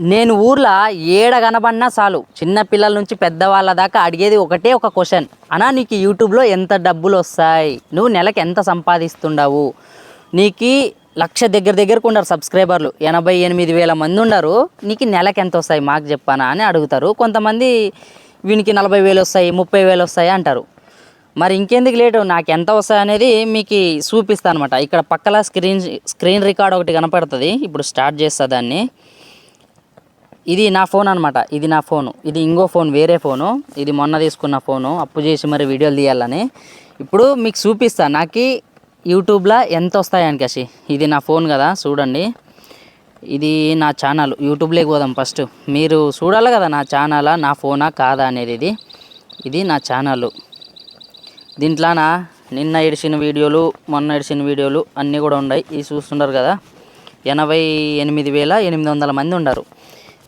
నేను ఊర్లో ఏడ కనబడినా చాలు. చిన్న పిల్లల నుంచి పెద్దవాళ్ళ దాకా అడిగేది ఒకటే ఒక క్వశ్చన్. అనా నీకు యూట్యూబ్లో ఎంత డబ్బులు వస్తాయి? నువ్వు నెలకు ఎంత సంపాదిస్తుండవు? నీకు లక్ష దగ్గర దగ్గరకు ఉన్నారు సబ్స్క్రైబర్లు. ఎనభై ఎనిమిది వేల మంది ఉన్నారు నీకు నెలకు ఎంత వస్తాయి? మాకు చెప్పానా అని అడుగుతారు. కొంతమంది వీనికి నలభై వేలు వస్తాయి ముప్పై వేలు వస్తాయి అంటారు. మరి ఇంకెందుకు లేటు? నాకు ఎంత వస్తాయి అనేది మీకు చూపిస్తాను అనమాట ఇక్కడ పక్కల స్క్రీన్ స్క్రీన్ రికార్డ్ ఒకటి కనపడుతుంది. ఇప్పుడు స్టార్ట్ చేస్తా దాన్ని. ఇది నా ఫోన్ అనమాట ఇది నా ఫోను. ఇది ఇంకో ఫోన్ వేరే ఫోను. ఇది మొన్న తీసుకున్న ఫోను. అప్పు చేసి మరి వీడియోలు తీయాలని. ఇప్పుడు మీకు చూపిస్తా. నాకు యూట్యూబ్లో ఎంత వస్తాయని కసి ఇది నా ఫోన్ కదా చూడండి. ఇది నా ఛానల్. యూట్యూబ్లోకి పోదాం ఫస్ట్. మీరు చూడాలి కదా నా ఛానలా నా ఫోనా కాదా అనేది ఇది. ఇది నా ఛానల్. దీంట్లోన? నిన్న ఎడిచిన వీడియోలు మొన్న ఎడిచిన వీడియోలు అన్నీ కూడా ఉన్నాయి. ఇవి చూస్తున్నారు కదా. ఎనభై ఎనిమిది వేల ఎనిమిది వందల మంది ఉన్నారు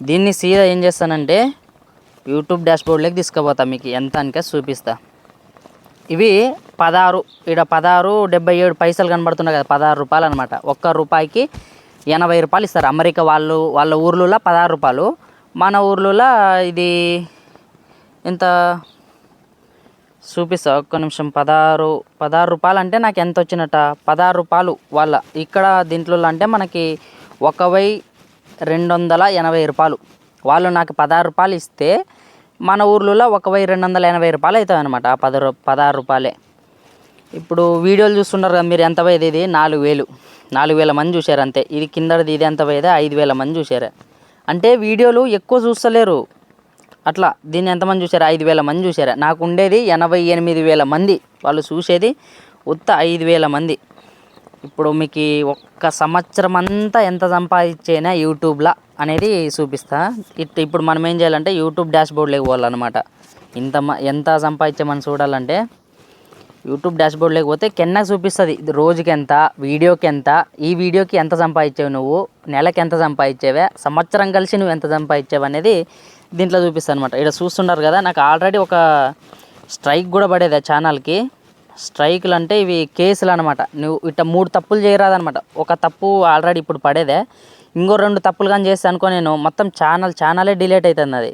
దీన్ని సీదా ఏం చేస్తానంటే యూట్యూబ్ డాష్బోర్డ్లోకి తీసుకుపోతా మీకు ఎంత అనికే చూపిస్తా. ఇవి పదహారు ఇక్కడ పదహారు డెబ్బై ఏడు పైసలు కనబడుతున్నాయి కదా పదహారు రూపాయలు అనమాట ఒక్క రూపాయికి ఎనభై రూపాయలు ఇస్తారు. అమెరికా వాళ్ళు వాళ్ళ ఊర్లలో పదహారు రూపాయలు. మన ఊర్లలో ఇది ఎంత చూపిస్తా ఒక్క నిమిషం. పదహారు పదహారు రూపాయలు అంటే నాకు ఎంత వచ్చినట్ట? పదహారు రూపాయలు వాళ్ళ. ఇక్కడ దీంట్లో అంటే మనకి ఒక వెయ్యి రెండు వందల ఎనభై రూపాయలు. వాళ్ళు నాకు పదహారు రూపాయలు ఇస్తే మన ఊర్లలో ఒక వెయ్యి రెండు వందల ఎనభై రూపాయలు అవుతాయి అనమాట ఆ పద పదహారు రూపాయలే. ఇప్పుడు వీడియోలు చూస్తున్నారు కదా మీరు ఎంత పోయేది ఇది? నాలుగు వేలు. నాలుగు వేల మంది చూశారు అంతే. ఇది కిందది ఇది ఎంత పోయేది? ఐదు వేల మంది చూశారు. అంటే వీడియోలు ఎక్కువ చూస్తలేరు. అట్లా దీన్ని ఎంతమంది చూశారు? ఐదు వేల మంది చూశారు. నాకు ఉండేది ఎనభై ఎనిమిది వేల మంది. వాళ్ళు చూసేది ఉత్త ఐదు వేల మంది. ఇప్పుడు మీకు ఒక్క సంవత్సరం అంతా ఎంత సంపాదించేనా యూట్యూబ్లో అనేది చూపిస్తా. ఇట్ ఇప్పుడు మనం ఏం చేయాలంటే యూట్యూబ్ డాష్ బోర్డ్లోకి పోవాలన్నమాట. ఇంత మ- ఎంత సంపాదించామని చూడాలంటే యూట్యూబ్ డాష్ బోర్డ్లోకి పోతే కింద చూపిస్తుంది. రోజుకి ఎంత వీడియోకి ఎంత ఈ వీడియోకి ఎంత సంపాదించావు నువ్వు నెలకి ఎంత సంపాదించావే సంవత్సరం కలిసి నువ్వు ఎంత సంపాదించావు అనేది దీంట్లో చూపిస్తాను అనమాట ఇక్కడ చూస్తున్నారు కదా నాకు ఆల్రెడీ ఒక స్ట్రైక్ కూడా పడేది ఆ ఛానల్కి స్ట్రైకులు అంటే ఇవి కేసులు అనమాట నువ్వు ఇట్ట మూడు తప్పులు చేయరాదనమాట. ఒక తప్పు ఆల్రెడీ ఇప్పుడు పడేదే. ఇంకో రెండు తప్పులు కానీ చేస్తే అనుకో నేను మొత్తం ఛానల్ ఛానలే డిలేట్ అవుతుంది అది.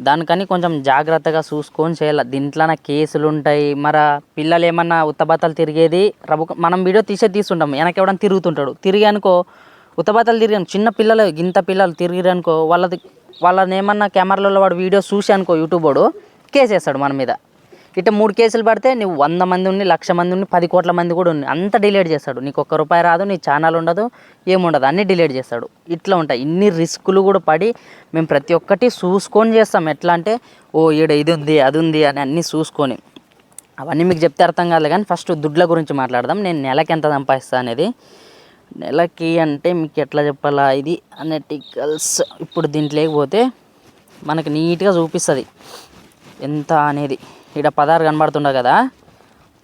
దానికని కొంచెం జాగ్రత్తగా చూసుకొని చేయాలి. దీంట్లోన కేసులు ఉంటాయి మరి పిల్లలు ఏమన్నా ఉత్తబాతలు తిరిగేది రబు మనం వీడియో తీసే తీసుంటాం వెనక ఎవడన్నా తిరుగుతుంటాడు. తిరిగి అనుకో ఉత్తబాతలు తిరిగాను చిన్న పిల్లలు గింత పిల్లలు తిరిగిరు అనుకో వాళ్ళది వాళ్ళని ఏమన్నా కెమెరాలలో వాడు వీడియో చూసి అనుకో యూట్యూబ్ వాడు కేసు వేస్తాడు మన మీద. ఇట్లా మూడు కేసులు పడితే నువ్వు వంద మంది ఉండి లక్ష మంది ఉండి పది కోట్ల మంది కూడా ఉండి అంత డిలేట్ చేస్తాడు. నీకు ఒక్క రూపాయి రాదు నీ ఛానల్ ఉండదు ఏముండదు అన్నీ డిలేట్ చేస్తాడు. ఇట్లా ఉంటాయి. ఇన్ని రిస్కులు కూడా పడి మేము ప్రతి ఒక్కటి చూసుకొని చేస్తాం. ఎట్లా అంటే ఓ ఈడ ఇది ఉంది అది ఉంది అని అన్నీ చూసుకొని. అవన్నీ మీకు చెప్తే అర్థం కాదు కానీ ఫస్ట్ దుడ్ల గురించి మాట్లాడదాం. నేను నెలకి ఎంత సంపాదిస్తాను అనేది. నెలకి అంటే మీకు ఎట్లా చెప్పాలా? ఇది అనెటికల్స్. ఇప్పుడు దీంట్లోకి పోతే మనకి నీట్గా చూపిస్తుంది. ఎంత అనేది. ఇక్కడ పదహారు కనబడుతుండే కదా?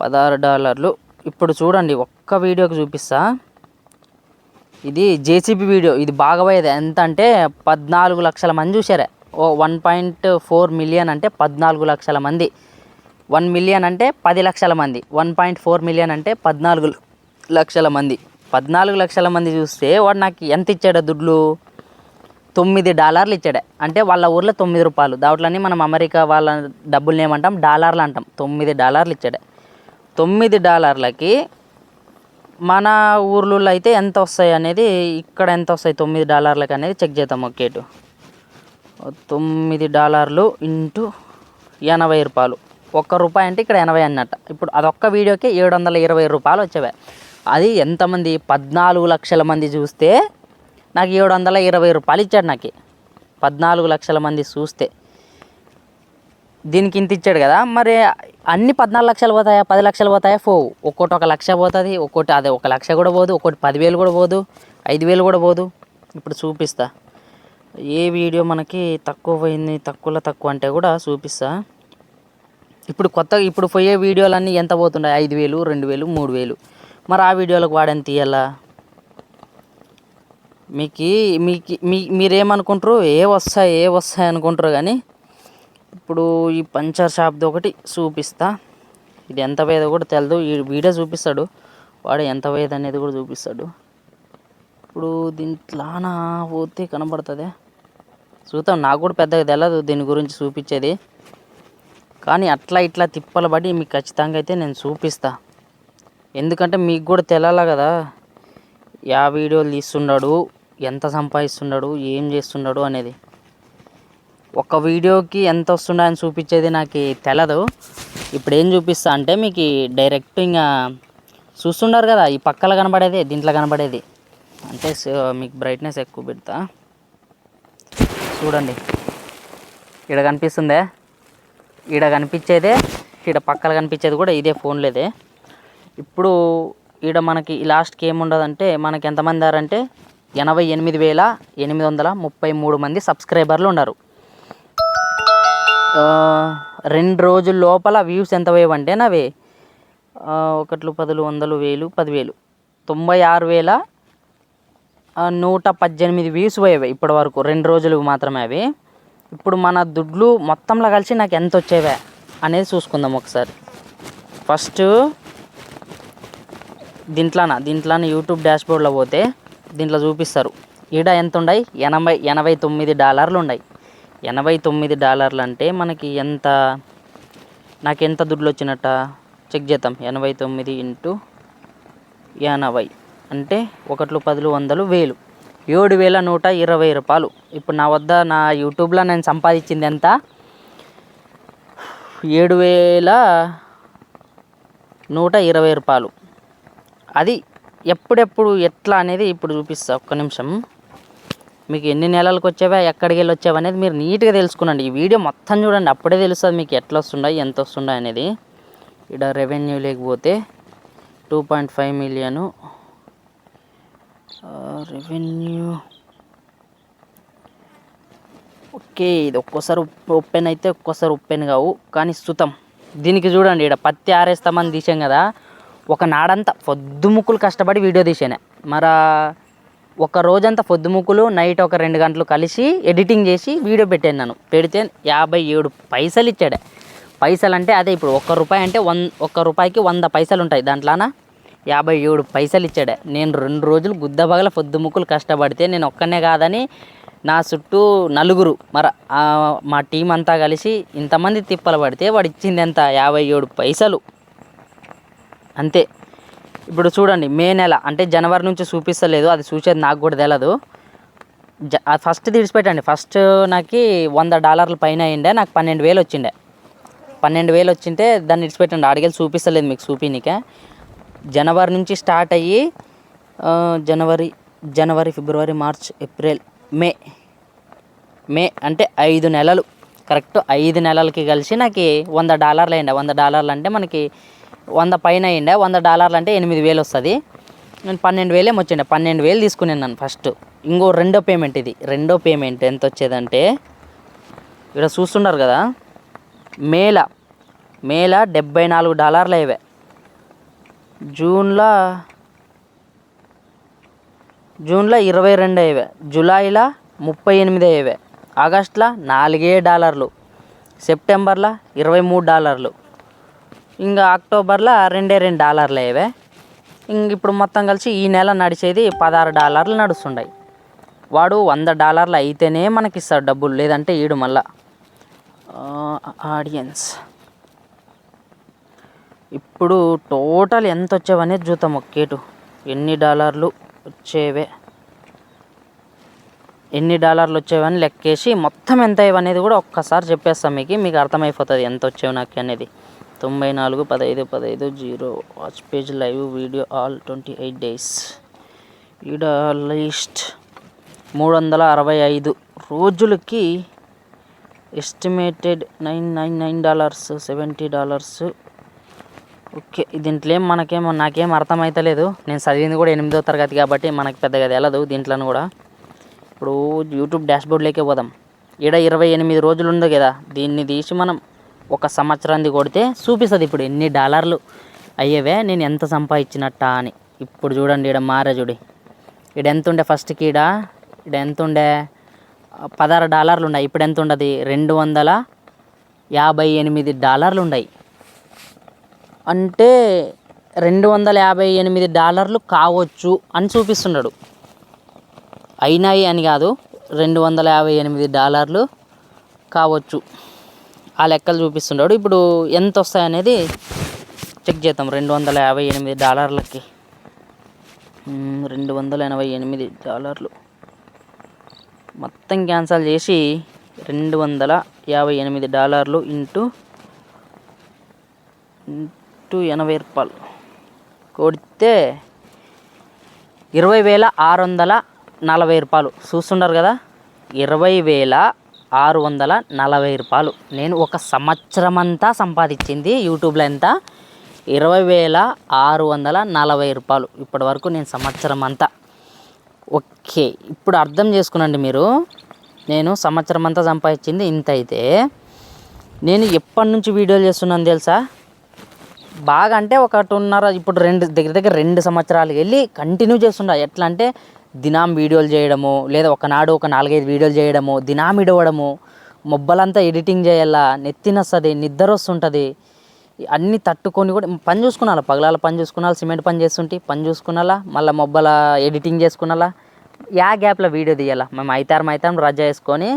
పదహారు డాలర్లు. ఇప్పుడు చూడండి ఒక్క వీడియోకి చూపిస్తా. ఇది జేసీబీ వీడియో. ఇది బాగా పోయేది ఎంత అంటే పద్నాలుగు లక్షల మంది చూసారే ఓ వన్ పాయింట్ ఫోర్ మిలియన్ అంటే పద్నాలుగు లక్షల మంది. వన్ మిలియన్ అంటే పది లక్షల మంది. వన్ పాయింట్ ఫోర్ మిలియన్ అంటే పద్నాలుగు లక్షల మంది. పద్నాలుగు లక్షల మంది చూస్తే వాడు నాకు ఎంత ఇచ్చాడు దుడ్లు? తొమ్మిది డాలర్లు ఇచ్చాడే. అంటే వాళ్ళ ఊర్లో తొమ్మిది రూపాయలు. దాంట్లోనే మనం అమెరికా వాళ్ళ డబ్బుల్ని ఏమంటాం? డాలర్లు అంటాం. తొమ్మిది డాలర్లు ఇచ్చాడే. తొమ్మిది డాలర్లకి మన ఊర్లలో అయితే ఎంత వస్తాయి అనేది ఇక్కడ ఎంత వస్తాయి తొమ్మిది డాలర్లకి అనేది చెక్ చేద్దాం ఒకేటు తొమ్మిది డాలర్లు ఇంటూ ఎనభై రూపాయలు. ఒక్క రూపాయి అంటే ఇక్కడ ఎనభై అన్నట్ట. ఇప్పుడు అదొక్క వీడియోకి ఏడు వందల ఇరవై రూపాయలు వచ్చేవే. అది ఎంతమంది? పద్నాలుగు లక్షల మంది చూస్తే నాకు ఏడు వందల ఇరవై రూపాయలు ఇచ్చాడు నాకు. పద్నాలుగు లక్షల మంది చూస్తే. దీనికి ఇంత ఇచ్చాడు కదా మరి అన్ని పద్నాలుగు లక్షలు పోతాయా పది లక్షలు పోతాయా? పోవు. ఒక్కోటి ఒక లక్ష పోతుంది ఒక్కోటి అదే ఒక లక్ష కూడా పోదు ఒక్కోటి పదివేలు కూడా పోదు ఐదు వేలు కూడా పోదు. ఇప్పుడు చూపిస్తా. ఏ వీడియో మనకి తక్కువ పోయింది తక్కువలో తక్కువ అంటే కూడా చూపిస్తా. ఇప్పుడు కొత్త ఇప్పుడు పోయే వీడియోలన్నీ ఎంత పోతున్నాయి? ఐదు వేలు రెండు వేలు మూడు వేలు. మరి ఆ వీడియోలకు వాడని తీయాలా మీకు మీకు మీ మీరేమనుకుంటారు ఏ వస్తాయి ఏ వస్తాయి అనుకుంటారు కానీ ఇప్పుడు ఈ పంచర్ షాప్ది ఒకటి చూపిస్తా. ఇది ఎంత పోయేదో కూడా తెలియదు ఈ వీడియో చూపిస్తాడు. వాడు ఎంత పోయేది అనేది కూడా చూపిస్తాడు. ఇప్పుడు దీంట్లోన పోతే కనబడుతుంది. చూద్దాం. నాకు కూడా పెద్దగా తెలియదు దీని గురించి చూపించేది. కానీ అట్లా ఇట్లా తిప్పలు పడి మీకు ఖచ్చితంగా అయితే నేను చూపిస్తా. ఎందుకంటే మీకు కూడా తెలాలా కదా. యా వీడియోలు తీస్తున్నాడు. ఎంత సంపాదిస్తున్నాడు ఏం చేస్తున్నాడు అనేది. ఒక వీడియోకి ఎంత వస్తుండో అని చూపించేది నాకు తెలదు. ఇప్పుడు ఏం చూపిస్తా అంటే మీకు డైరెక్ట్ ఇంకా చూస్తున్నారు కదా ఈ పక్కల కనబడేది దీంట్లో కనబడేది. అంటే మీకు బ్రైట్నెస్ ఎక్కువ పెడతా. చూడండి. ఇక్కడ కనిపిస్తుందే? ఈడ కనిపించేదే ఈడ పక్కల కనిపించేది కూడా ఇదే ఫోన్లేదే. ఇప్పుడు ఈడ మనకి లాస్ట్కి ఏముండదంటే మనకి ఎంతమంది దారంటే ఎనభై ఎనిమిది వేల ఎనిమిది వందల ముప్పై మూడు మంది సబ్స్క్రైబర్లు ఉన్నారు. రెండు రోజుల లోపల వ్యూస్ ఎంత పోయేవంటే నావి ఒకట్లు పదులు వందలు వేలు పదివేలు. తొంభై ఆరు వేల నూట పద్దెనిమిది వ్యూస్ పోయేవి ఇప్పటి వరకు రెండు రోజులు మాత్రమే అవి. ఇప్పుడు మన దుడ్లు మొత్తంలో కలిసి నాకు ఎంత వచ్చేవే అనేది చూసుకుందాం ఒకసారి. ఫస్ట్ దీంట్లోనా దీంట్లోనే యూట్యూబ్ డాష్బోర్డ్లో పోతే దీంట్లో చూపిస్తారు. ఈడ ఎంత ఉన్నాయి ఎనభై ఎనభై తొమ్మిది డాలర్లు ఉన్నాయి ఎనభై తొమ్మిది డాలర్లు అంటే మనకి ఎంత? నాకు ఎంత దుడ్లు వచ్చినట్ట? చెక్ చేద్దాం. ఎనభై తొమ్మిది ఇంటూ ఎనభై అంటే ఒకట్లు పదులు వందలు వేలు. ఏడు వేల నూట ఇరవై రూపాయలు. ఇప్పుడు నా వద్ద నా యూట్యూబ్లో నేను సంపాదించింది ఎంత? ఏడు వేల నూట ఇరవై రూపాయలు. అది ఎప్పుడెప్పుడు ఎట్లా అనేది ఇప్పుడు చూపిస్తా ఒక్క నిమిషం. మీకు ఎన్ని నెలలకు వచ్చావా ఎక్కడికి వెళ్ళి వచ్చావా అనేది మీరు నీట్గా తెలుసుకునండి. ఈ వీడియో మొత్తం చూడండి అప్పుడే తెలుస్తుంది మీకు ఎట్లా వస్తుండో ఎంత వస్తుండే అనేది. ఇక్కడ రెవెన్యూ లేకపోతే two point five million revenue okay ఇది ఒక్కోసారి ఓపెన్ ఉప్పెన్ అయితే ఒక్కోసారి ఉప్పెన్ కావు కానీ సుతం. దీనికి చూడండి ఇక్కడ పత్తి ఆరేస్తామని తీసాం కదా ఒక నాడంతా పొద్దుముక్కులు కష్టపడి వీడియో తీసాను. మరి ఒక రోజంతా పొద్దుముక్కులు నైట్ ఒక రెండు గంటలు కలిసి ఎడిటింగ్ చేసి వీడియో పెట్టాను నన్ను పెడితే యాభై ఏడు పైసలు ఇచ్చాడే. పైసలు అంటే అదే ఇప్పుడు ఒక్క రూపాయి అంటే వన్ ఒక్క రూపాయికి వంద పైసలు ఉంటాయి. దాంట్లోన? యాభై ఏడు పైసలు ఇచ్చాడే. నేను రెండు రోజులు గుద్దబగల పొద్దుముక్కులు కష్టపడితే నేను ఒక్కనే కాదని నా చుట్టూ నలుగురు మరి మా టీం అంతా కలిసి ఇంతమంది తిప్పలు పడితే వాడు ఇచ్చింది ఎంత? యాభై ఏడు పైసలు. అంతే. ఇప్పుడు చూడండి మే నెల అంటే జనవరి నుంచి చూపిస్తలేదు అది చూసేది నాకు కూడా తెలియదు జ ఫస్ట్ తీసిపెట్టండి. ఫస్ట్ నాకు వంద డాలర్ల పైన అయిండే నాకు పన్నెండు వేలు వచ్చిండే. పన్నెండు వేలు వచ్చింటే దాన్ని ఇడిచిపెట్టండి. అడిగేది చూపిస్తలేదు మీకు చూపినికే. జనవరి నుంచి స్టార్ట్ అయ్యి జనవరి జనవరి ఫిబ్రవరి మార్చ్ ఏప్రిల్ మే మే అంటే ఐదు నెలలు. కరెక్ట్ ఐదు నెలలకి కలిసి నాకు వంద డాలర్లు అయిండే. వంద డాలర్లు అంటే మనకి వంద పైన అయిండే వంద డాలర్లు అంటే ఎనిమిది వేలు వస్తుంది. నేను పన్నెండు వేలు ఏమో పన్నెండు వేలు తీసుకున్నాను నన్ను ఫస్ట్ ఇంకో రెండో పేమెంట్ ఇది. రెండో పేమెంట్ ఎంత వచ్చేదంటే ఇక్కడ చూస్తున్నారు కదా మేల మేల డెబ్బై నాలుగు డాలర్లు అయ్యే జూన్లో జూన్లో ఇరవై రెండు అయ్యే జూలైలో ముప్పై ఎనిమిది అయ్యే ఆగస్ట్లో నాలుగే డాలర్లు. సెప్టెంబర్లో ఇరవై మూడు డాలర్లు. ఇంకా అక్టోబర్లో రెండే రెండు డాలర్లు అయ్యవే ఇంక ఇప్పుడు మొత్తం కలిసి ఈ నెల నడిచేది పదహారు డాలర్లు నడుస్తుండయి. వాడు వంద డాలర్లు అయితేనే మనకి ఇస్తాడు డబ్బులు లేదంటే ఈడు మళ్ళా. ఆడియన్స్. ఇప్పుడు టోటల్ ఎంత వచ్చేవనేది చూద్దాం ఒక్కేటు. ఎన్ని డాలర్లు వచ్చేవే? ఎన్ని డాలర్లు వచ్చేవని లెక్కేసి మొత్తం ఎంత అయ్యేవనేది కూడా ఒక్కసారి చెప్పేస్తాం మీకు మీకు అర్థమైపోతుంది ఎంత వచ్చేవి నాకు అనేది. తొంభై నాలుగు పదహైదు పదహైదు zero. Watch page live video all twenty eight days. ఈడ లిస్ట్ మూడు వందల అరవై ఐదు. రోజులకి estimated nine nine nine dollars seventy dollars okay దీంట్లో ఏం మనకేమో నాకేం అర్థమవుతలేదు నేను చదివింది కూడా ఎనిమిదో తరగతి కాబట్టి మనకి పెద్దగా తెలదు దీంట్లో కూడా. ఇప్పుడు యూట్యూబ్ డాష్బోర్డ్లోకే పోదాం. ఈడ ఇరవై ఎనిమిది రోజులు ఉంది కదా. దీన్ని తీసి మనం ఒక సంవత్సరానికి కొడితే చూపిస్తుంది ఇప్పుడు ఎన్ని డాలర్లు అయ్యేవే నేను ఎంత సంపాదించినట్ట అని. ఇప్పుడు చూడండి ఈడ మారే చూడి ఈడ ఎంత ఉండే ఫస్ట్కి ఈడ? ఇక్కడ ఎంత ఉండే పదహారు డాలర్లు ఉన్నాయి. ఇప్పుడు ఎంత ఉండదు రెండు వందల యాభై ఎనిమిది డాలర్లు ఉన్నాయి. అంటే రెండు వందల యాభై ఎనిమిది డాలర్లు కావచ్చు అని చూపిస్తున్నాడు. అయినాయి అని కాదు రెండు వందల యాభై ఎనిమిది డాలర్లు కావచ్చు. ఆ లెక్కలు చూపిస్తున్నాడు ఇప్పుడు ఎంత వస్తాయనేది చెక్ చేద్దాం. రెండు వందల యాభై ఎనిమిది డాలర్లకి. రెండు వందల ఎనభై ఎనిమిది డాలర్లు. మొత్తం క్యాన్సల్ చేసి రెండు వందల యాభై ఎనిమిది డాలర్లు ఇంటూ ఇంటూ ఎనభై రూపాయలు. కొడితే ఇరవై వేల ఆరు వందల నలభై రూపాయలు. చూస్తున్నారు కదా? ఇరవై వేల ఆరు వందల నలభై రూపాయలు. నేను ఒక సంవత్సరం అంతా సంపాదించింది యూట్యూబ్లో ఎంత? ఇరవై వేల ఆరు వందల నలభై రూపాయలు. ఇప్పటి వరకు నేను సంవత్సరం అంతా ఓకే ఇప్పుడు అర్థం చేసుకునండి మీరు. నేను సంవత్సరం అంతా సంపాదించింది ఇంత అయితే. నేను ఎప్పటి నుంచి వీడియోలు చేస్తున్నాను తెలుసా? బాగా అంటే ఒకటిన్నర ఇప్పుడు రెండు దగ్గర దగ్గర రెండు సంవత్సరాలు వెళ్ళి కంటిన్యూ చేస్తుండ ఎట్లా అంటే దినాం వీడియోలు చేయడము లేదా ఒకనాడు ఒక నాలుగైదు వీడియోలు చేయడము దినాం ఇడవడము మొబ్బలంతా ఎడిటింగ్ చేయాలా నెత్తినొస్తుంది నిద్ర వస్తుంటుంది అన్నీ తట్టుకొని కూడా పని చూసుకున్నాలా పగలాల పని చూసుకున్నాలా సిమెంట్ పని చేస్తుంటే పని చూసుకున్నాలా మళ్ళీ మొబ్బల ఎడిటింగ్ చేసుకున్నాలా యా గ్యాప్లో వీడియో తీయాలా మేము ఐతారం ఐతారం రజా వేసుకొని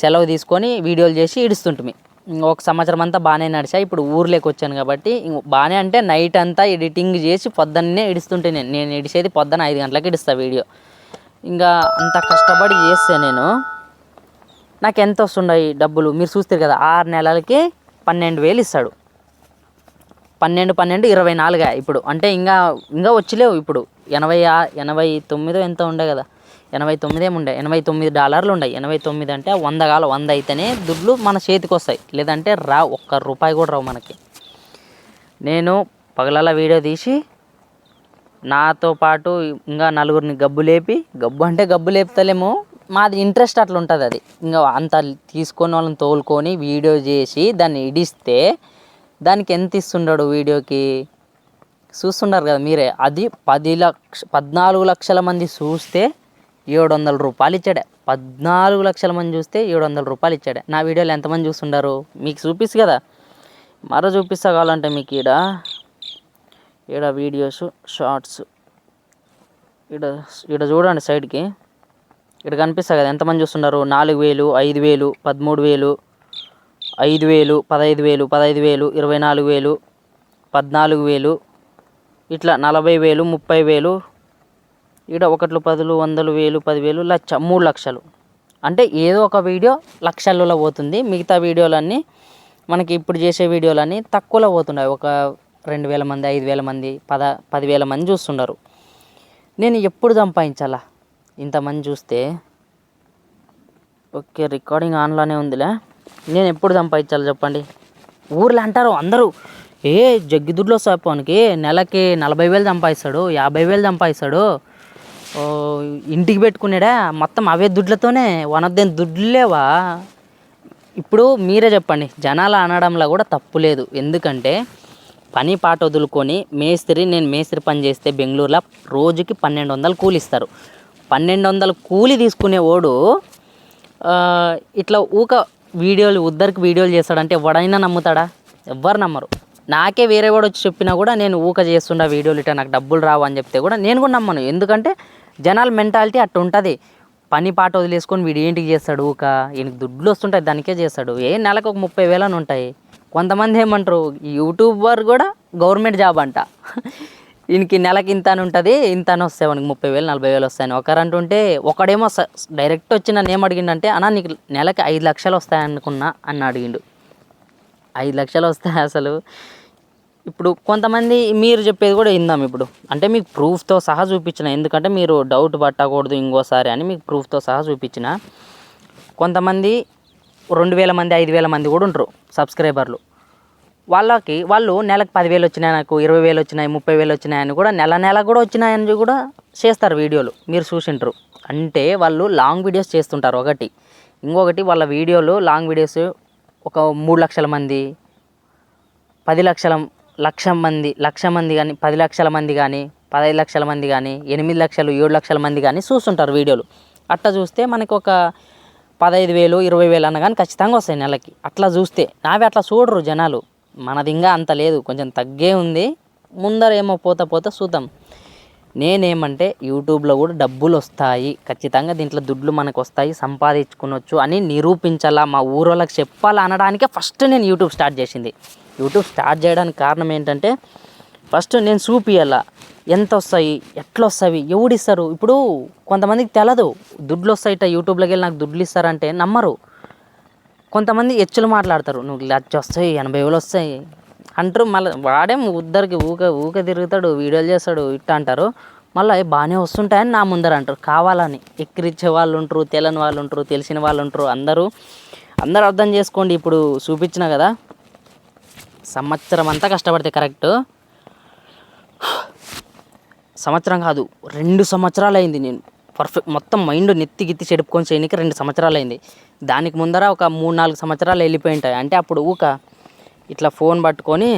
సెలవు తీసుకొని వీడియోలు చేసి ఇడుస్తుంటుమి. ఒక సంవత్సరం అంతా బాగానే నడిచా. ఇప్పుడు ఊర్లోకి వచ్చాను కాబట్టి ఇంక బాగానే అంటే నైట్ అంతా ఎడిటింగ్ చేసి పొద్దున్నే ఇడుస్తుంటే నేను. నేను ఇడిచేది పొద్దున్న ఐదు గంటలకు ఇడుస్తా వీడియో. ఇంకా అంత కష్టపడి చేస్తే నేను. నాకు ఎంత వస్తున్నాయి డబ్బులు? మీరు చూస్తారు కదా ఆరు నెలలకి పన్నెండు వేలు ఇస్తాడు. పన్నెండు పన్నెండు ఇరవై నాలుగా ఇప్పుడు. అంటే ఇంకా ఇంకా వచ్చలేవు ఇప్పుడు. ఎనభై ఆ- ఎనభై తొమ్మిదో ఎంత ఉండే కదా. ఎనభై తొమ్మిది ఏముండే ఉండే ఎనభై తొమ్మిది డాలర్లు ఉన్నాయి ఎనభై తొమ్మిది అంటే వంద కాల వంద అయితేనే దుడ్లు మన చేతికి వస్తాయి. లేదంటే రా ఒక్క రూపాయి కూడా రావు మనకి. నేను పగలలా వీడియో తీసి నాతో పాటు ఇంకా నలుగురిని గబ్బు లేపి గబ్బు అంటే గబ్బు లేపుతలేమో మాది ఇంట్రెస్ట్ అట్లా ఉంటుంది అది. ఇంకా అంత తీసుకొని వాళ్ళని తోలుకొని వీడియో చేసి దాన్ని ఇడిస్తే దానికి ఎంత ఇస్తుండడు వీడియోకి? చూస్తున్నారు కదా మీరే. అది పది లక్ష పద్నాలుగు లక్షల మంది చూస్తే ఏడు వందల రూపాయలు ఇచ్చాడే. పద్నాలుగు లక్షల మంది చూస్తే ఏడు వందల రూపాయలు ఇచ్చాడే. నా వీడియోలు ఎంతమంది చూస్తుండారు? మీకు చూపిస్తు కదా. మరో చూపిస్తా కావాలంటే మీకు ఈడ. ఈడ వీడియోస్ షార్ట్స్. ఈడ ఈడ చూడండి సైడ్కి. ఇక్కడ కనిపిస్తుంది కదా ఎంతమంది చూస్తున్నారు నాలుగు వేలు ఐదు వేలు పదమూడు వేలు ఐదు వేలు పదహైదు వేలు పదహైదు వేలు ఇరవై నాలుగు వేలు పద్నాలుగు వేలు ఇట్లా నలభై వేలు ముప్పై వేలు ఈడ ఒకట్లు పదులు వందలు వేలు పదివేలు లక్ష మూడు లక్షలు. అంటే ఏదో ఒక వీడియో లక్షల్లో పోతుంది. మిగతా వీడియోలన్నీ మనకి ఇప్పుడు చేసే వీడియోలన్నీ తక్కువలో పోతున్నాయి. ఒక రెండు వేల మంది ఐదు వేల మంది పద పదివేల మంది చూస్తున్నారు. నేను ఎప్పుడు సంపాదించాలా? ఇంతమంది చూస్తే. ఓకే రికార్డింగ్ ఆన్లోనే ఉందిలే. నేను ఎప్పుడు సంపాదించాలి చెప్పండి? ఊర్లో అంటారు అందరూ ఏ జగ్గిదుడ్లో సాపానికి నెలకి నలభై వేలు సంపాదిస్తాడు యాభై వేలు సంపాదిస్తాడు ఇంటికి పెట్టుకునేడా? మొత్తం అవే దుడ్లతోనే వన్ ఆఫ్ దెన్ దుడ్లు లేవా ఇప్పుడు మీరే చెప్పండి జనాల అనడంలో కూడా తప్పు లేదు. ఎందుకంటే పని పాట వదులుకొని మేస్త్రి నేను మేస్త్రి పని చేస్తే బెంగళూరులో రోజుకి పన్నెండు వందలు కూలి ఇస్తారు పన్నెండు వందలు కూలి తీసుకునే ఓడు ఇట్లా ఊక వీడియోలు ఉద్దరికి వీడియోలు చేస్తాడంటే ఎవడైనా నమ్ముతాడా? ఎవ్వరు నమ్మరు. నాకే వేరే వాడు వచ్చి చెప్పినా కూడా నేను ఊక చేస్తుండా వీడియోలు ఇట్లా నాకు డబ్బులు రావు అని చెప్తే కూడా నేను కూడా నమ్మను. ఎందుకంటే జనాల మెంటాలిటీ అట్టు ఉంటుంది. పని పాట వదిలేసుకొని వీడు ఏంటికి చేస్తాడు? ఒక ఈయనకి దుడ్లు వస్తుంటాయి దానికే చేస్తాడు. ఏ నెలకు ఒక ముప్పై వేలని ఉంటాయి. కొంతమంది ఏమంటారు ఈ యూట్యూబర్ కూడా గవర్నమెంట్ జాబ్ అంట. ఈయనకి నెలకి ఇంత అని ఉంటుంది ఇంత అని వస్తాయి మనకి ముప్పై వేలు నలభై వేలు వస్తాయని. ఒకరు అంటుంటే ఒకడేమో స- డైరెక్ట్ వచ్చి నన్ను ఏం అడిగిండంటే అన్న నీకు నెలకి ఐదు లక్షలు వస్తాయనుకున్నా అని అడిగిండు. ఐదు లక్షలు వస్తాయి అసలు. ఇప్పుడు కొంతమంది మీరు చెప్పేది కూడా ఇందాం ఇప్పుడు. అంటే మీకు ప్రూఫ్తో సహా చూపించిన ఎందుకంటే మీరు డౌట్ పట్టకూడదు ఇంకోసారి అని మీకు ప్రూఫ్తో సహా చూపించిన. కొంతమంది రెండు వేల మంది ఐదు వేల మంది కూడా ఉంటారు సబ్స్క్రైబర్లు వాళ్ళకి వాళ్ళు నెలకు పదివేలు వచ్చినాయి నాకు ఇరవై వేలు వచ్చినాయి ముప్పై వేలు వచ్చినాయని కూడా నెల నెల కూడా వచ్చినాయని కూడా చేస్తారు వీడియోలు. మీరు చూసింటారు. అంటే వాళ్ళు లాంగ్ వీడియోస్ చేస్తుంటారు ఒకటి. ఇంకొకటి వాళ్ళ వీడియోలు లాంగ్ వీడియోస్ ఒక మూడు లక్షల మంది పది లక్షల లక్ష మంది లక్ష మంది కానీ పది లక్షల మంది కానీ పదహైదు లక్షల మంది కానీ ఎనిమిది లక్షలు ఏడు లక్షల మంది కానీ చూస్తుంటారు వీడియోలు. అట్లా చూస్తే మనకు ఒక పదహైదు వేలు ఇరవై వేలు అన్న కానీ ఖచ్చితంగా వస్తాయి నెలకి. అట్లా చూస్తే నావి అట్లా చూడరు జనాలు. మనది ఇంకా అంత లేదు కొంచెం తగ్గే ఉంది. ముందర ఏమో పోతా పోతా చూద్దాం. నేనేమంటే యూట్యూబ్లో కూడా డబ్బులు వస్తాయి ఖచ్చితంగా దీంట్లో దుడ్లు మనకు వస్తాయి సంపాదించుకునొచ్చు అని నిరూపించాలా మా ఊరోళ్ళకి చెప్పాలా అనడానికే ఫస్ట్ నేను యూట్యూబ్ స్టార్ట్ చేసింది. యూట్యూబ్ స్టార్ట్ చేయడానికి కారణం ఏంటంటే ఫస్ట్ నేను చూపియాల ఎంత వస్తాయి ఎట్లా వస్తాయి ఎవడిస్తారు? ఇప్పుడు కొంతమందికి తెలదు దుడ్లు వస్తాయిట యూట్యూబ్లోకి వెళ్ళి నాకు దుడ్లు ఇస్తారంటే నమ్మరు. కొంతమంది ఎచ్చులు మాట్లాడతారు నువ్వు లచ్చ వస్తాయి ఎనభై వేలు వస్తాయి అంటారు మళ్ళీ వాడేం ఉద్దరికి ఊక ఊక తిరుగుతాడు వీడియోలు చేస్తాడు ఇట్ట అంటారు. మళ్ళీ అవి బాగానే వస్తుంటాయని నా ముందర అంటారు. కావాలని ఎక్కిరిచ్చే వాళ్ళు ఉంటారు తెలియని వాళ్ళు ఉంటారు తెలిసిన వాళ్ళు ఉంటారు అందరూ అందరూ అర్థం చేసుకోండి ఇప్పుడు చూపించిన కదా. సంవత్సరం అంతా కష్టపడితే కరెక్ట్. సంవత్సరం కాదు రెండు సంవత్సరాలు అయింది నేను. పర్ఫెక్ట్ మొత్తం మైండ్ నెత్తి గిత్తి చెడుపుకొని చేయడానికి రెండు సంవత్సరాలు అయింది దానికి ముందర ఒక మూడు నాలుగు సంవత్సరాలు వెళ్ళిపోయి ఉంటాయి అంటే అప్పుడు ఊక ఇట్లా ఫోన్ పట్టుకొని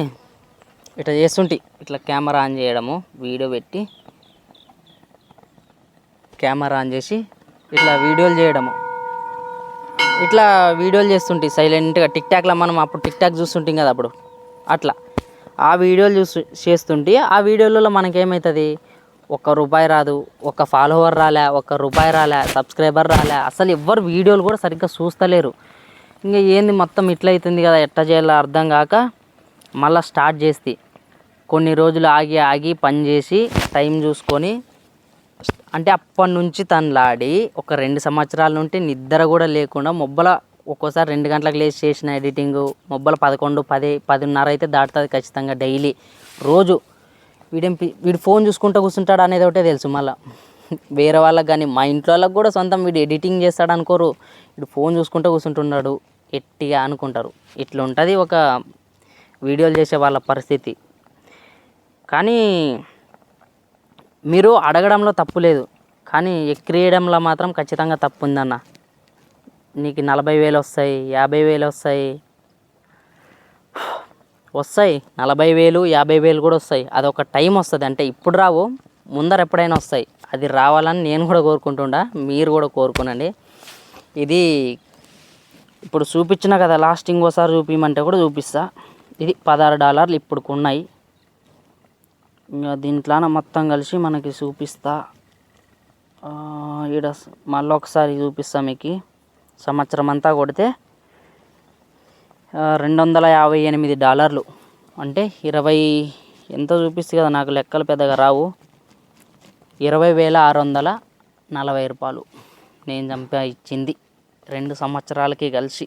ఇట్లా చేస్తుంటి. ఇట్లా కెమెరా ఆన్ చేయడము వీడియో పెట్టి కెమెరా ఆన్ చేసి ఇట్లా వీడియోలు చేయడము. ఇట్లా వీడియోలు చేస్తుంటే సైలెంట్గా. టిక్ టాక్లో మనం అప్పుడు టిక్ టాక్ చూస్తుంటాం కదా అప్పుడు. అట్లా. ఆ వీడియోలు చూసి చేస్తుంటే ఆ వీడియోలలో మనకేమవుతుంది ఒక్క రూపాయి రాదు ఒక ఫాలోవర్ రాలే ఒక్క రూపాయి రాలే సబ్స్క్రైబర్ రాలే అసలు ఎవ్వరు వీడియోలు కూడా సరిగ్గా చూస్తలేరు. ఇంకా ఏంది మొత్తం ఇట్లా అవుతుంది కదా ఎట్లా చేయాలో అర్థం కాక మళ్ళీ స్టార్ట్ చేస్తే. కొన్ని రోజులు ఆగి ఆగి పని చేసి టైం చూసుకొని అంటే అప్పటి నుంచి తనలాడి ఒక రెండు సంవత్సరాల నుండి నిద్ర కూడా లేకుండా మొబ్బల ఒక్కోసారి రెండు గంటలకు లేచి చేసిన ఎడిటింగ్ మొబ్బలు పదకొండు పది పదిన్నర అయితే దాటుతుంది ఖచ్చితంగా డైలీ. రోజు వీడేం వీడు ఫోన్ చూసుకుంటూ కూర్చుంటాడు అనేది ఒకటే తెలుసు మళ్ళీ. వేరే వాళ్ళకి కానీ మా ఇంట్లో వాళ్ళకి కూడా సొంతం వీడు ఎడిటింగ్ చేస్తాడు అనుకోరు. వీడు ఫోన్ చూసుకుంటూ కూర్చుంటున్నాడు ఎట్టిగా అనుకుంటారు. ఇట్లా ఉంటుంది ఒక వీడియోలు చేసే వాళ్ళ పరిస్థితి. కానీ మీరు అడగడంలో తప్పు లేదు. కానీ ఎక్కిరియడంలో మాత్రం ఖచ్చితంగా తప్పు ఉందన్న. నీకు నలభై వేలు వస్తాయి యాభై వేలు వస్తాయి. వస్తాయి నలభై వేలు యాభై వేలు కూడా వస్తాయి. అదొక టైం వస్తుంది. అంటే ఇప్పుడు రావు ముందర ఎప్పుడైనా వస్తాయి. అది రావాలని నేను కూడా కోరుకుంటుండా మీరు కూడా కోరుకునండి. ఇది ఇప్పుడు చూపించిన కదా లాస్ట్ ఇంకోసారి చూపించమంటే కూడా చూపిస్తా. ఇది పదహారు డాలర్లు ఇప్పుడు ఉన్నాయి ఇంకా దీంట్లోన మొత్తం కలిసి మనకి చూపిస్తా. ఈడ మళ్ళీ ఒకసారి చూపిస్తా మీకు. సంవత్సరం అంతా కొడితే రెండు వందల యాభై ఎనిమిది డాలర్లు. అంటే ఇరవై ఎంతో చూపిస్తుంది కదా నాకు లెక్కలు పెద్దగా రావు. ఇరవై వేల ఆరు వందల నలభై రూపాయలు నేను చంపా ఇచ్చింది రెండు సంవత్సరాలకి కలిసి.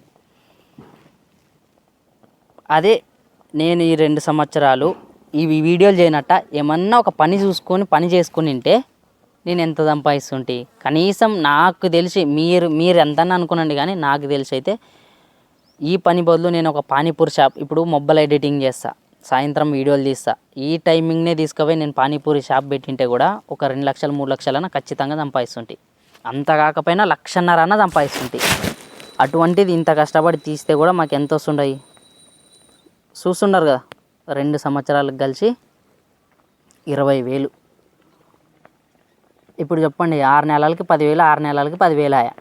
అదే నేను ఈ రెండు సంవత్సరాలు ఇవి వీడియోలు చేయనట్ట ఏమన్నా ఒక పని చూసుకొని పని చేసుకుని ఉంటే నేను ఎంత సంపాదిస్తుంటే? కనీసం నాకు తెలిసి మీరు మీరు ఎంత అనుకునండి కానీ నాకు తెలిసి అయితే ఈ పని బదులు నేను ఒక పానీపూరి షాప్ ఇప్పుడు మొబైల్ ఎడిటింగ్ చేస్తా సాయంత్రం వీడియోలు తీస్తా. ఈ టైమింగ్నే తీసుకుపోయి నేను పానీపూరి షాప్ పెట్టింటే కూడా ఒక రెండు లక్షలు మూడు లక్షలన్నా ఖచ్చితంగా సంపాదిస్తుంటే. అంత కాకపోయినా లక్షన్నర అన్న సంపాదిస్తుంటే. అటువంటిది ఇంత కష్టపడి తీస్తే కూడా మాకు ఎంత వస్తుండయి? చూస్తున్నారు కదా రెండు సంవత్సరాలకు కలిసి ఇరవై వేలు. ఇప్పుడు చెప్పండి ఆరు నెలలకి పదివేలు ఆరు నెలలకి పదివేలు ఆయా.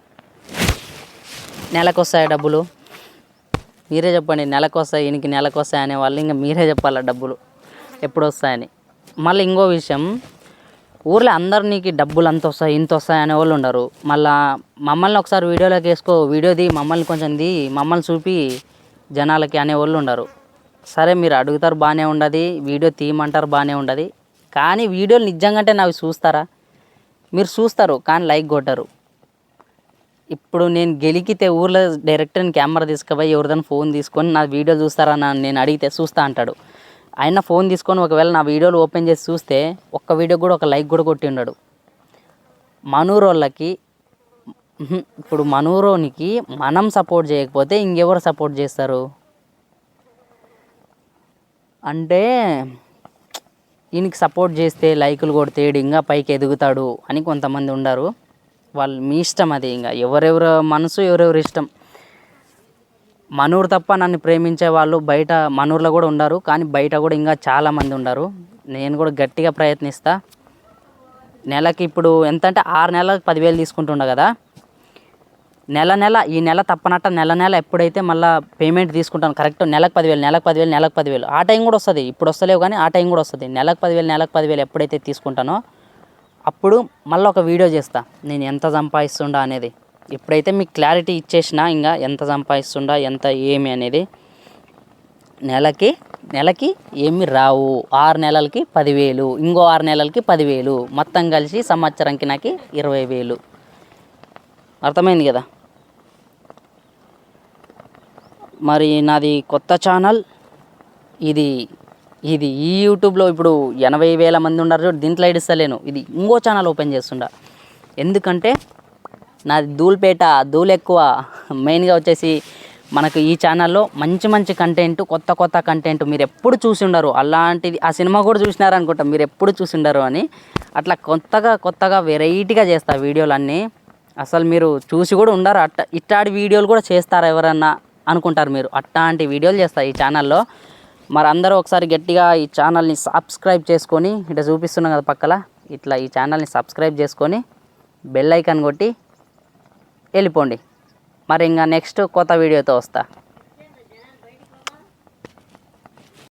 నెలకు వస్తాయా డబ్బులు? మీరే చెప్పండి నెలకు వస్తాయి ఈయనకి నెలకు వస్తాయి అనే వాళ్ళు ఇంకా మీరే చెప్పాలి డబ్బులు? ఎప్పుడు వస్తాయని మళ్ళీ ఇంకో విషయం ఊర్లో అందరు నీకు డబ్బులు అంత వస్తాయి ఇంత వస్తాయి అనే వాళ్ళు ఉండరు. మళ్ళా మమ్మల్ని ఒకసారి వీడియోలోకి వేసుకో వీడియో ది మమ్మల్ని కొంచెం ది మమ్మల్ని చూపి జనాలకి అనే వాళ్ళు ఉండరు. సరే మీరు అడుగుతారు బాగానే ఉండదు వీడియో తీయమంటారు బాగానే ఉండదు. కానీ వీడియోలు నిజంగా అంటే నావి చూస్తారా? మీరు చూస్తారు కానీ లైక్ కొట్టరు. ఇప్పుడు నేను గెలికితే ఊర్లో డైరెక్ట్ నేను కెమెరా తీసుకుపోయి ఎవరిదైనా ఫోన్ తీసుకొని నా వీడియో చూస్తారని నేను అడిగితే చూస్తా అంటాడు. ఆయన ఫోన్ తీసుకొని ఒకవేళ నా వీడియోలు ఓపెన్ చేసి చూస్తే ఒక్క వీడియో కూడా ఒక లైక్ కూడా కొట్టి ఉండడు. మనూరోళ్ళకి ఇప్పుడు మనూరోనికి మనం సపోర్ట్ చేయకపోతే ఇంకెవరు సపోర్ట్ చేస్తారు? అంటే ఈయనకి సపోర్ట్ చేస్తే లైకులు కొడితే ఇంకా పైకి ఎదుగుతాడు అని కొంతమంది ఉండరు. వాళ్ళు మీ ఇష్టం అది ఇంకా. ఎవరెవరు మనసు ఎవరెవరి ఇష్టం. మనూరు తప్ప నన్ను ప్రేమించే వాళ్ళు బయట మనూరులో కూడా ఉండరు. కానీ బయట కూడా ఇంకా చాలామంది ఉండరు. నేను కూడా గట్టిగా ప్రయత్నిస్తా. నెలకి ఇప్పుడు ఎంత అంటే ఆరు నెలలకు పదివేలు తీసుకుంటుండే కదా. నెల నెల ఈ నెల తప్పనట్ట నెల నెల ఎప్పుడైతే మళ్ళీ పేమెంట్ తీసుకుంటాను కరెక్ట్ నెలకు పదివేలు నెలకు పదివేలు నెలకు పదివేలు. ఆ టైం కూడా వస్తుంది. ఇప్పుడు వస్తలేవు కానీ ఆ టైం కూడా వస్తుంది. నెలకు పదివేలు నెలకు పదివేలు ఎప్పుడైతే తీసుకుంటానో అప్పుడు మళ్ళీ ఒక వీడియో చేస్తా. నేను ఎంత సంపాదిస్తుండా అనేది. ఇప్పుడైతే మీకు క్లారిటీ ఇచ్చేసిన ఇంకా ఎంత సంపాదిస్తుండా ఎంత ఏమి అనేది నెలకి నెలకి ఏమి రావు. ఆరు నెలలకి పదివేలు ఇంకో ఆరు నెలలకి పదివేలు. మొత్తం కలిసి సంవత్సరంకి నాకు ఇరవై వేలు. అర్థమైంది కదా? మరి నాది కొత్త ఛానల్. ఇది ఇది ఈ యూట్యూబ్లో ఇప్పుడు ఎనభై వేల మంది ఉన్నారు చూడు, దీంట్లో ఇడిస్తలేను ఇది ఇంకో ఛానల్ ఓపెన్ చేస్తుండా. ఎందుకంటే నాది ధూళిపేట ధూళి ఎక్కువ. మెయిన్గా వచ్చేసి మనకు ఈ ఛానల్లో మంచి మంచి కంటెంట్ కొత్త కొత్త కంటెంట్ మీరు ఎప్పుడు చూసి ఉండరు. అలాంటిది ఆ సినిమా కూడా చూసినారు అనుకుంటా మీరు ఎప్పుడు చూసి ఉండరు అని. అట్లా కొత్తగా కొత్తగా వెరైటీగా చేస్తా వీడియోలు అన్నీ అసలు మీరు చూసి కూడా ఉండరు. అట్ట ఇట్లాంటి వీడియోలు కూడా చేస్తారు ఎవరన్నా? అనుకుంటారు మీరు. అట్లాంటి వీడియోలు చేస్తాయి ఈ ఛానల్లో. మరి అందరూ ఒకసారి గట్టిగా ఈ ఛానల్ని సబ్స్క్రైబ్ చేసుకొని ఇట్లా చూపిస్తున్నాం కదా పక్కల ఇట్లా ఈ ఛానల్ని సబ్స్క్రైబ్ చేసుకొని బెల్ ఐకాన్ కొట్టి వెళ్ళిపోండి. మరి ఇంకా నెక్స్ట్ కొత్త వీడియోతో వస్తా.